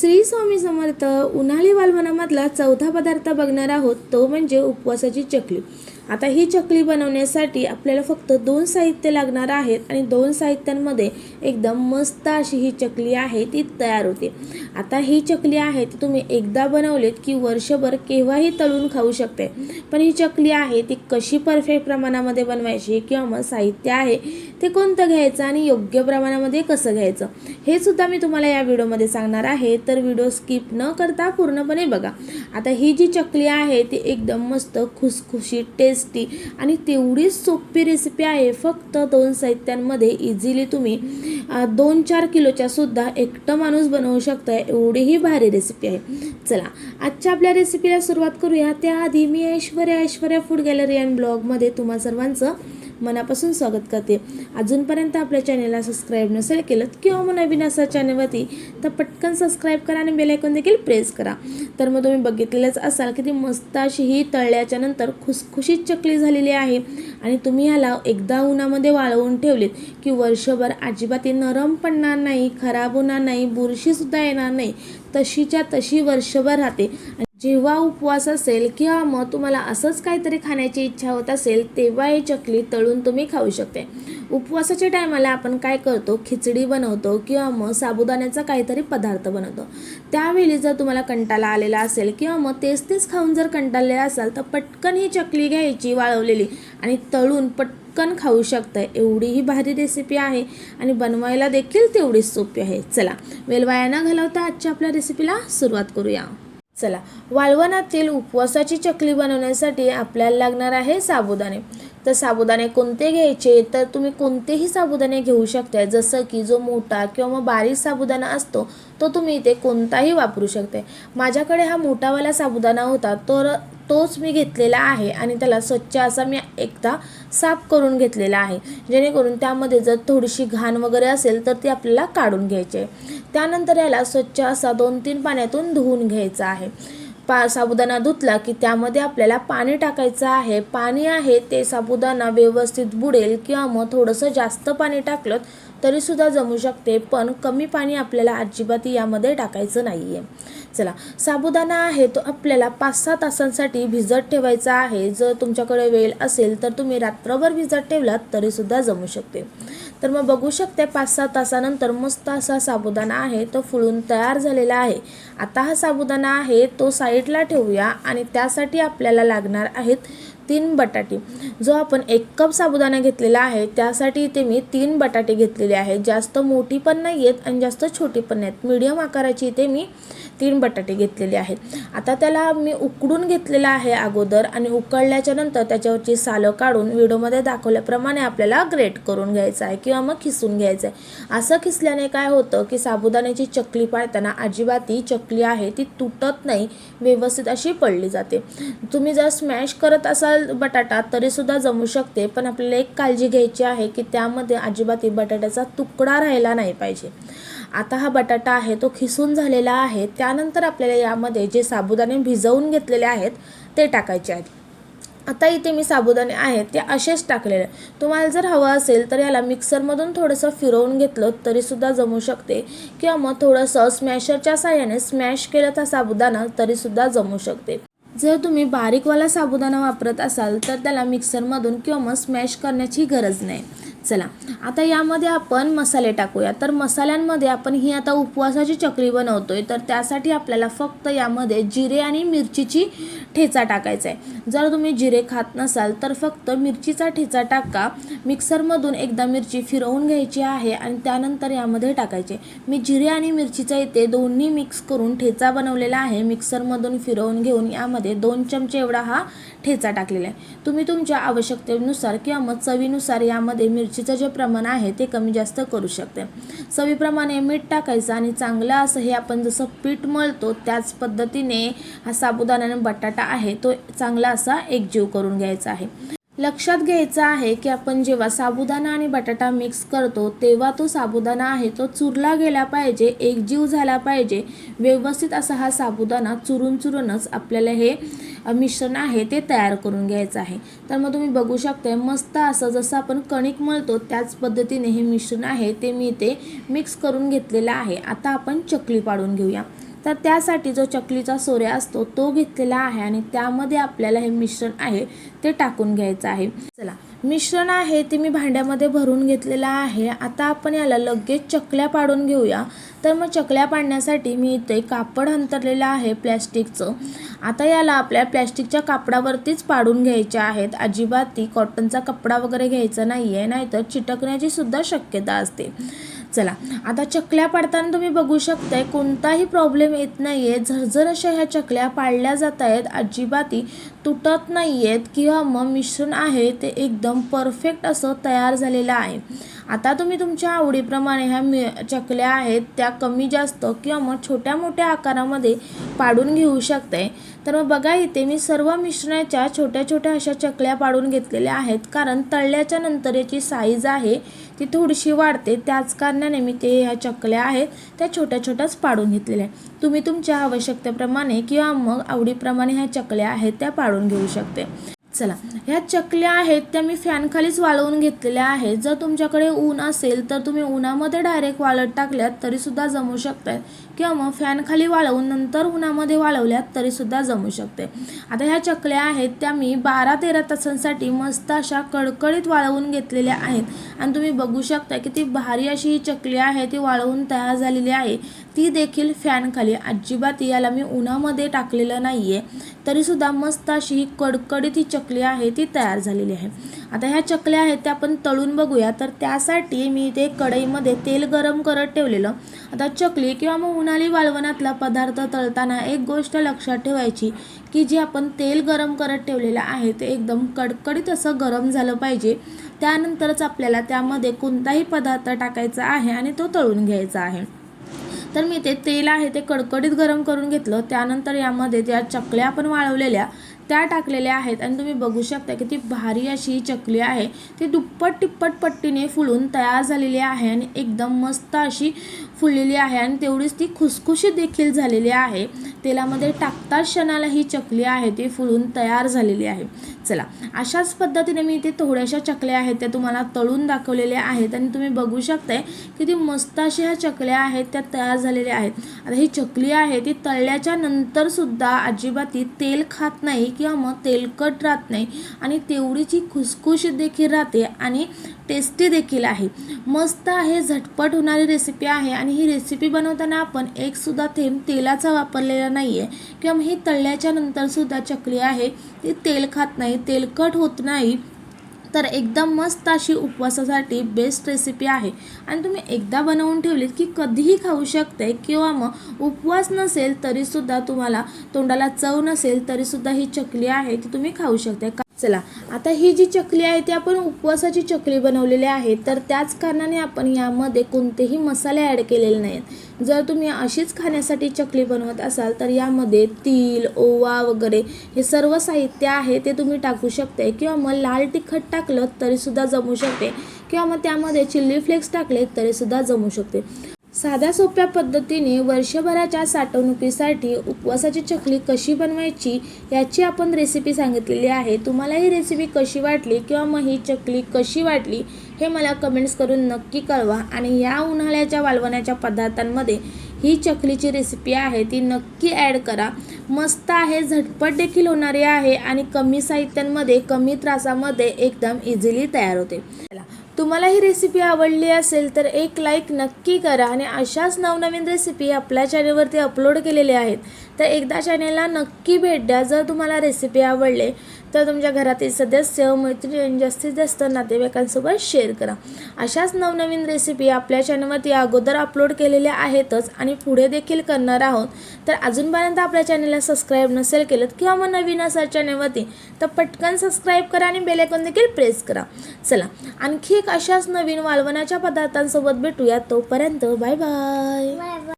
श्री स्वामी समर्थ उन्हाळी वालवनामधला चौथा पदार्थ बघणार आहोत तो म्हणजे उपवासाची चकली. आता ही चकली बनवण्यासाठी आपल्याला फक्त दोन साहित्य लागणार आहेत आणि दोन साहित्यांमध्ये एकदम मस्त अशी ही चकली आहे ती तयार होते. आता ही चकली आहे ती तुम्ही एकदा बनवलीत की वर्षभर केव्हाही तळून खाऊ शकते. पण ही चकली आहे ती कशी परफेक्ट प्रमाणामध्ये बनवायची किंवा मग साहित्य आहे ते कोणतं घ्यायचं आणि योग्य प्रमाणामध्ये कसं घ्यायचं हे सुद्धा मी तुम्हाला या व्हिडिओमध्ये सांगणार आहे. तर व्हिडिओ स्किप न करता पूर्णपणे बघा. आता ही जी चकली आहे ती एकदम मस्त खुसखुशीत टेस्ट आणि तेवढीच सोपी रेसिपी आहे. फक्त दोन साहित्यांमध्ये इझिली तुम्ही दोन चार किलोच्या सुद्धा एकटं माणूस बनवू शकता एवढी ही भारी रेसिपी आहे. चला आजच्या आपल्या रेसिपीला सुरुवात करूया. त्याआधी मी Aishwarya Aishwarya food gallery and ब्लॉगमध्ये तुम्हा सर्वांचं मनापासून स्वागत करते. अजूनपर्यंत आपल्या चॅनलला सबस्क्राईब नसेल केलं किंवा मग नवीन असा चॅनलवरती तर पटकन सबस्क्राईब करा आणि बेलायकॉन देखील प्रेस करा. तर मग तुम्ही बघितलेलंच असाल की ती मस्त अशी ही तळल्याच्या नंतर खुसखुशीत चकली झालेली आहे आणि तुम्ही ह्याला एकदा उन्हामध्ये वाळवून ठेवलेत की वर्षभर अजिबात ती नरम पडणार नाही खराब होणार नाही बुरशीसुद्धा येणार नाही. तशीच्या तशी वर्षभर राहते जेव्हा उपवास असेल किंवा मग तुम्हाला असंच काहीतरी खाण्याची इच्छा होत असेल तेव्हा ही चकली तळून तुम्ही खाऊ शकते. उपवासाच्या टायमाला आपण काय करतो? खिचडी बनवतो किंवा मग साबुदाण्याचा काहीतरी पदार्थ बनवतो. त्यावेळी जर तुम्हाला कंटाळा आलेला असेल किंवा मग तेच तेच खाऊन जर कंटाळले असाल तर पटकन ही चकली घ्यायची वाळवलेली आणि तळून पटकन खाऊ शकतं. एवढी ही भारी रेसिपी आहे आणि बनवायला देखील तेवढीच सोपी आहे. चला वेलवाया न घालवता आजच्या आपल्या रेसिपीला सुरुवात करूया. चला वाळवणातील उपवासाची चकली बनवण्यासाठी आपल्याला लागणार आहे साबुदाणे. तर साबुदाणे कोणते घ्यायचे? तर तुम्ही कोणतेही साबुदाणे घेऊ शकता जसं की जो मोठा किंवा मग बारीक साबुदाणा असतो तो तुम्ही इथे कोणताही वापरू शकते माझ्याकडे हा मोठावाला साबुदाणा होता तर तोच मी घेतलेला आहे आणि त्याला स्वच्छ असा मी एकदा साफ करून घेतलेला आहे. जेणेकरून त्यामध्ये जर थोडीशी घाण वगैरे असेल तर ती आपल्याला काढून घ्यायची. आहे त्यानंतर याला स्वच्छ असा दोन तीन पाण्यातून धुवून घ्यायचा आहे. पा साबुदाणा धुतला की त्यामध्ये आपल्याला पाणी टाकायचं आहे. पाणी आहे ते साबुदाणा व्यवस्थित बुडेल किंवा मग थोडंसं जास्त पाणी टाकलं तरीसुद्धा जमू शकते पण कमी पाणी आपल्याला अजिबात यामध्ये टाकायचं नाही आहे चला. साबुदाणा आहे तो आपल्याला पाच सहा तासांसाठी भिजत ठेवायचा आहे. जर तुमच्याकडे वेळ असेल तर तुम्ही रात्रभर भिजत ठेवलात तरीसुद्धा जमू शकते. तर मग बघू शकते पाच सहा तासानंतर मस्त असा साबुदाणा आहे तो फुलून तयार झालेला आहे. आता हा साबुदाणा आहे तो साईडला ठेवूया आणि त्यासाठी आपल्याला लागणार आहेत तीन बटाटे. जो आपण एक कप साबुदाणा घेतलेला आहे त्यासाठी इथे मी तीन बटाटे घेतलेले आहेत. जास्त मोठी पण नाही आहेत आणि जास्त छोटी पण नाहीत मीडियम आकाराची इथे मी तीन बटाटे घेतलेले आहेत. आता त्याला मी उकडून घेतलेला आहे अगोदर आणि उकळल्याच्या नंतर त्याच्यावरची सालं काढून व्हिडिओमध्ये दाखवल्याप्रमाणे आपल्याला ग्रेट करून घ्यायचं आहे किंवा मग खिसून घ्यायचं आहे. असं खिसल्याने काय होतं की साबुदाण्याची चकली पाळताना अजिबात ही चकली आहे ती तुटत नाही व्यवस्थित अशी पडली जाते. तुम्ही जर स्मॅश करत असाल बटाटा तरीसुद्धा जमू शकते पण आपल्याला एक काळजी घ्यायची आहे की त्यामध्ये अजिबात बटाट्याचा तुकडा राहिला नाही पाहिजे. आता हा बटाटा आहे तो खिसून झालेला आहे त्यानंतर आपल्याला यामध्ये जे साबुदाणे भिजवून घेतलेले आहेत ते टाकायचे आहेत. आता इथे मी साबुदाणे आहेत ते असेच टाकलेले आहेत. तुम्हाला जर हवं असेल तर याला मिक्सरमधून थोडंसं फिरवून घेतलं तरीसुद्धा जमू शकते किंवा मग थोडंसं स्मॅशरच्या साह्याने स्मॅश केलं तर साबुदाणा तरीसुद्धा जमू शकते. जर तुम्ही बारीकवाला साबुदाणा वापरत असाल तर त्याला मिक्सरमधून किंवा मग स्मॅश करण्याची गरज नाही. चला आता यामध्ये आपण मसाले टाकूया. तर मसाल्यांमध्ये आपण ही आता उपवासाची चकली बनवतोय. तर त्यासाठी आपल्याला फक्त यामध्ये जिरे आणि मिरचीची ठेचा टाकायचा आहे जर तुम्ही जिरे खात नसाल तर फक्त मिरचीचा ठेचा टाका. मिक्सरमधून एकदा मिरची फिरवून घ्यायची आहे आणि त्यानंतर यामध्ये टाकायचे. मी जिरे आणि मिरचीचा इथे दोन्ही मिक्स करून ठेचा बनवलेला आहे. मिक्सरमधून फिरवून घेऊन यामध्ये दोन चमचे एवढा हा ठेचा टाकलेला आहे. तुम्ही तुमच्या आवश्यकतेनुसार किंवा मग चवीनुसार यामध्ये मिरचीचं जे प्रमाण आहे ते कमी जास्त करू शकते. चवीप्रमाणे मीठ टाकायचं आणि चांगलं असं हे आपण जसं पीठ मळतो त्याच पद्धतीने हा साबुदाणा आणि बटाटा आहे तो चांगला असा एकजीव करून घ्यायचा आहे. लक्षात घ्यायचं आहे की आपण जेव्हा साबुदाणा आणि बटाटा मिक्स करतो तेव्हा तो साबुदाणा आहे तो चुरला गेला पाहिजे एकजीव झाला पाहिजे. व्यवस्थित असा हा साबुदाणा चुरून चुरूनच आपल्याला हे मिश्रण आहे ते तयार करून घ्यायचं आहे. तर मग तुम्ही बघू शकता मस्त असं जसं आपण कणिक मळतो त्याच पद्धतीने हे मिश्रण आहे ते मी इथे मिक्स करून घेतलेलं आहे. आता आपण चकली पाडून घेऊया. तर त्यासाठी जो चकलीचा सोऱ्या असतो तो घेतलेला आहे आणि त्यामध्ये आपल्याला हे मिश्रण आहे ते टाकून घ्यायचं आहे. चला मिश्रण आहे ते मी भांड्यामध्ये भरून घेतलेलं आहे. आता आपण याला लगेच चकल्या पाडून घेऊया. तर मग चकल्या पाडण्यासाठी मी इथे कापड अंतरलेलं आहे प्लॅस्टिकचं. आता याला आपल्या प्लॅस्टिकच्या कापडावरतीच पाडून घ्यायच्या आहेत. अजिबात ती कॉटनचा कपडा वगैरे घ्यायचा नाही आहे नाहीतर चिटकण्याची सुद्धा शक्यता असते. चला. आता चकल्या पाडताना तुम्ही बघू शकताय कोणताही प्रॉब्लेम येत नाही आहे झरझर अशा ह्या चकल्या पाडल्या जात आहेत अजिबाती तुटत नाही आहेत किंवा मग मिश्रण आहे ते एकदम परफेक्ट असं तयार झालेलं आहे. आता तुम्ही तुमच्या आवडीप्रमाणे ह्या मि चकल्या आहेत त्या कमी जास्त किंवा मग छोट्या मोठ्या आकारामध्ये पाडून घेऊ शकताय. तर मग बघा इथे मी सर्व मिश्रणाच्या छोट्या छोट्या अशा चकल्या पाडून घेतलेल्या आहेत. कारण तळल्याच्या नंतर याची साईज आहे ती थोडीशी वाढते. त्याच कारणाने मी ते ह्या चकल्या आहेत त्या छोट्या छोट्याच पाडून घेतलेल्या आहेत. तुम्ही तुमच्या आवश्यकतेप्रमाणे किंवा मग आवडीप्रमाणे ह्या चकल्या आहेत त्या पाडून घेऊ शकते. चला ह्या चकल्या आहेत त्या मी फॅनखालीच वाळवून घेतलेल्या आहेत. जर तुमच्याकडे ऊन असेल तर तुम्ही उन्हामध्ये डायरेक्ट वाळत टाकल्यात तरीसुद्धा जमू शकतात किंवा मग फॅनखाली वाळवून नंतर उन्हामध्ये वाळवल्यात तरीसुद्धा जमू शकते आता ह्या चकल्या आहेत त्या मी बारा तेरा तासांसाठी मस्त अशा कडकडीत वाळवून घेतलेल्या आहेत. आणि तुम्ही बघू शकता की ती भारी अशी ही चकली आहे ती वाळवून तयार झालेली आहे. ती देखील फॅनखाली. अजिबात याला मी उन्हामध्ये टाकलेलं नाही आहे तरीसुद्धा मस्त अशी ही कडकडीत ही चकली आहे ती तयार झालेली आहे. आता ह्या चकल्या आहेत त्या आपण तळून बघूया. तर त्यासाठी मी ते कढईमध्ये तेल गरम करत ठेवलेलं. आता चकली किंवा मग उन्हाळी वाळवणातला पदार्थ तळताना एक गोष्ट लक्षात ठेवायची की जे आपण तेल गरम करत ठेवलेलं आहे ते एकदम कडकडीत असं गरम झालं पाहिजे. त्यानंतरच आपल्याला त्यामध्ये कोणताही पदार्थ टाकायचा आहे आणि तो तळून घ्यायचा आहे. तर मी ते तेल आहे ते कडकडीत गरम करून घेतलं. त्यानंतर यामध्ये ज्या चकल्या आपण वाळवलेल्या त्या टाकलेल्या आहेत. आणि तुम्ही बघू शकता की ती भारी अशी चकली आहे. ती दुप्पट तिप्पट पट्टीने फुलून तयार झालेली आहे आणि एकदम मस्त अशी फुललेली आहे. आणि तेवढीच ती खुसखुशीत देखील झालेली आहे. तेलामध्ये टाकताच क्षणाला ही चकली आहे ती फुलून तयार झालेली आहे. चला अशाच पद्धतीने मी इथे थोड्याशा चकल्या आहेत त्या तुम्हाला तळून दाखवलेल्या आहेत आणि तुम्ही बघू शकताय की ती मस्त अशा ह्या चकल्या आहेत त्या तयार झालेल्या आहेत. आता ही चकली आहे ती तळल्याच्या नंतर सुद्धा अजिबात ती तेल खात नाही किंवा मग तेलकट राहत नाही आणि तेवढीची खुसखुशी खुसखुशीत देखील राहते आणि टेस्टी देखील आहे. मस्त आहे झटपट होणारी रेसिपी आहे आणि ही रेसिपी बनवताना आपण एकसुद्धा थेंब तेलाचा वापरलेला नाही आहे किंवा ही तळल्याच्या नंतरसुद्धा चकली आहे. ती तेल खात नाही तेलकट होत नाही. तर एकदम मस्त अशी उपवासासाठी बेस्ट रेसिपी आहे. आणि तुम्ही एकदा बनवून ठेवलीत की कधीही खाऊ शकते किंवा मग उपवास नसेल तरीसुद्धा तुम्हाला तोंडाला चव नसेल तरीसुद्धा ही चकली आहे ती तुम्ही खाऊ शकते का चला आता ही जी चकली आहे ती आपण उपवासाची चकली बनवलेली आहे तर त्याच कारणाने आपण यामध्ये कोणतेही मसाले ॲड केलेले नाहीत. जर तुम्ही अशीच खाण्यासाठी चकली बनवत असाल तर यामध्ये तिल ओवा वगैरे हे सर्व साहित्य आहे ते तुम्ही टाकू शकते किंवा मग लाल तिखट टाकलं तरीसुद्धा जमू शकते. किंवा मग त्यामध्ये चिल्ली फ्लेक्स टाकले तरीसुद्धा जमू शकते. साध्या सोप्या पद्धतीने वर्षभराच्या साठवणुकीसाठी उपवासाची चकली कशी बनवायची याची आपण रेसिपी सांगितलेली आहे. तुम्हाला ही रेसिपी कशी वाटली किंवा मग ही चकली कशी वाटली हे मला कमेंट्स करून नक्की कळवा आणि या उन्हाळ्याच्या वाळवण्याच्या पदार्थांमध्ये ही चकलीची रेसिपी आहे ती नक्की ॲड करा. मस्त आहे झटपट देखील होणारी आहे आणि कमी साहित्यांमध्ये कमी त्रासामध्ये एकदम इझिली तयार होते. चला तुम्हाला ही रेसिपी आवडली असेल तर एक लाईक नक्की करा आणि अशाच नवनवीन रेसिपी आपल्या चॅनलवरती अपलोड केलेल्या आहेत तर एकदा चॅनेलला नक्की भेट द्या जर तुम्हाला रेसिपी आवडले. तर तुमच्या घरातील सदस्य मैत्रिणी जास्तीत जास्त नातेवाईकांसोबत शेअर करा. अशाच नवनवीन रेसिपी आपल्या चॅनलवरती अगोदर अपलोड केलेल्या आहेतच आणि पुढे देखील करणार आहोत. तर अजूनपर्यंत आपल्या चॅनलला सबस्क्राईब नसेल केलं किंवा मग नवीन असाल चॅनलवरती तर पटकन सबस्क्राईब करा आणि बेलायकॉन देखील प्रेस करा. चला आणखी एक अशाच नवीन वाळवणाच्या पदार्थांसोबत भेटूया. तोपर्यंत बाय बाय बाय